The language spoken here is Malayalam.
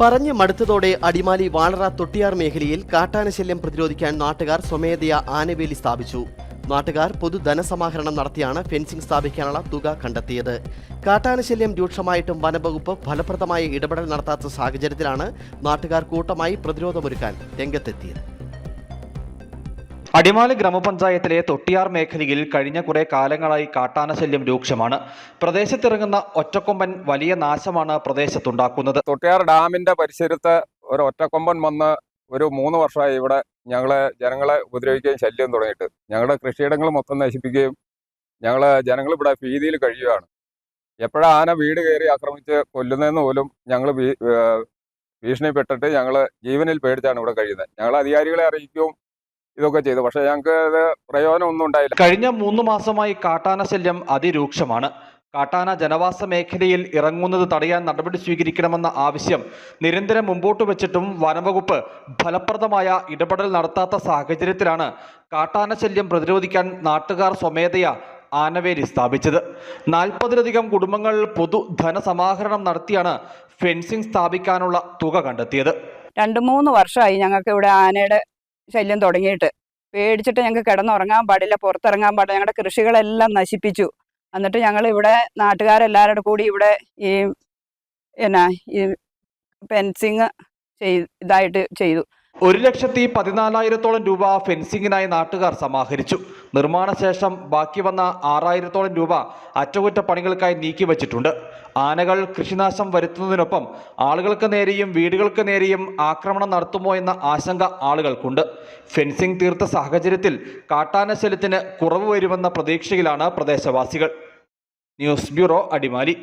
പറഞ്ഞു മടുത്തതോടെ അടിമാലി വാളറ തൊട്ടിയാർ മേഖലയിൽ കാട്ടാനശല്യം പ്രതിരോധിക്കാൻ നാട്ടുകാർ സ്വമേധയാ ആനവേലി സ്ഥാപിച്ചു. നാട്ടുകാർ പൊതു ധനസമാഹരണം നടത്തിയാണ് ഫെൻസിംഗ് സ്ഥാപിക്കാനുള്ള തുക കണ്ടെത്തിയത്. കാട്ടാനശല്യം രൂക്ഷമായിട്ടും വനംവകുപ്പ് ഫലപ്രദമായ ഇടപെടൽ നടത്താത്ത സാഹചര്യത്തിലാണ് നാട്ടുകാർ കൂട്ടമായി പ്രതിരോധമൊരുക്കാൻ രംഗത്തെത്തിയത്. അടിമാലി ഗ്രാമപഞ്ചായത്തിലെ തൊട്ടിയാർ മേഖലയിൽ കഴിഞ്ഞ കുറേ കാലങ്ങളായി കാട്ടാനശല്യം രൂക്ഷമാണ്. പ്രദേശത്തിറങ്ങുന്ന ഒറ്റക്കൊമ്പൻ വലിയ നാശമാണ് പ്രദേശത്തുണ്ടാക്കുന്നത്. തൊട്ടിയാർ ഡാമിന്റെ പരിസരത്ത് ഒരു ഒറ്റക്കൊമ്പൻ വന്ന് ഒരു മൂന്ന് വർഷമായി ഇവിടെ ഞങ്ങളെ ജനങ്ങളെ ഉപദ്രവിക്കുകയും ശല്യം തുടങ്ങിയിട്ട്. ഞങ്ങളുടെ കൃഷിയിടങ്ങൾ മൊത്തം നശിപ്പിക്കുകയും ഞങ്ങളെ ജനങ്ങൾ ഇവിടെ ഭീതിയിൽ കഴിയുകയാണ്. എപ്പോഴാണ് ആന വീട് കയറി ആക്രമിച്ച് കൊല്ലുന്നതെന്ന് പോലും ഞങ്ങൾ ഭീഷണിപ്പെട്ടിട്ട് ഞങ്ങൾ ജീവനിൽ പേടിച്ചാണ് ഇവിടെ കഴിയുന്നത്. ഞങ്ങൾ അധികാരികളെ അറിയിക്കുകയും ഇതൊക്കെ ചെയ്തു. പക്ഷെ ഞങ്ങൾക്ക് പ്രയോജനം ഒന്നും ഉണ്ടായില്ല. കഴിഞ്ഞ മൂന്ന് മാസമായി കാട്ടാന ശല്യം അതിരൂക്ഷമാണ്. കാട്ടാന ജനവാസ മേഖലയിൽ ഇറങ്ങുന്നത് തടയാൻ നടപടി സ്വീകരിക്കണമെന്ന ആവശ്യം നിരന്തരം മുമ്പോട്ട് വെച്ചിട്ടും വനംവകുപ്പ് ഫലപ്രദമായ ഇടപെടൽ നടത്താത്ത സാഹചര്യത്തിലാണ് കാട്ടാന ശല്യം പ്രതിരോധിക്കാൻ നാട്ടുകാർ സ്വമേധയാ ആനവേലി സ്ഥാപിച്ചത്. നാൽപ്പതിലധികം കുടുംബങ്ങൾ പൊതു ധനസമാഹരണം നടത്തിയാണ് ഫെൻസിംഗ് സ്ഥാപിക്കാനുള്ള തുക കണ്ടെത്തിയത്. രണ്ട് മൂന്ന് വർഷമായി ഞങ്ങൾക്ക് ഇവിടെ ആനയുടെ ശല്യം തുടങ്ങിയിട്ട്. പേടിച്ചിട്ട് ഞങ്ങൾക്ക് കിടന്നുറങ്ങാൻ പാടില്ല പുറത്തിറങ്ങാൻ പാടില്ല. ഞങ്ങളുടെ കൃഷികളെല്ലാം നശിപ്പിച്ചു. എന്നിട്ട് ഞങ്ങൾ ഇവിടെ നാട്ടുകാരെല്ലാവരുടെ കൂടി ഇവിടെ ഈ എന്നാ ഈ ഫെൻസിങ് ചെയ് ഇതായിട്ട് ചെയ്തു. ഒരു ലക്ഷത്തി പതിനാലായിരത്തോളം രൂപ ഫെൻസിങ്ങിനായി നാട്ടുകാർ സമാഹരിച്ചു. നിർമ്മാണ ശേഷം ബാക്കി വന്ന ആറായിരത്തോളം രൂപ അറ്റകുറ്റപ്പണികൾക്കായി നീക്കിവച്ചിട്ടുണ്ട് ആനകൾ കൃഷിനാശം വരുത്തുന്നതിനൊപ്പം ആളുകൾക്ക് നേരെയും വീടുകൾക്ക് നേരെയും ആക്രമണം നടത്തുമോ എന്ന ആശങ്ക ആളുകൾക്കുണ്ട്. ഫെൻസിംഗ് തീർത്ത സാഹചര്യത്തിൽ കാട്ടാനശല്യത്തിന് കുറവ് വരുമെന്ന പ്രതീക്ഷയിലാണ് പ്രദേശവാസികൾ. News bureau Adimali.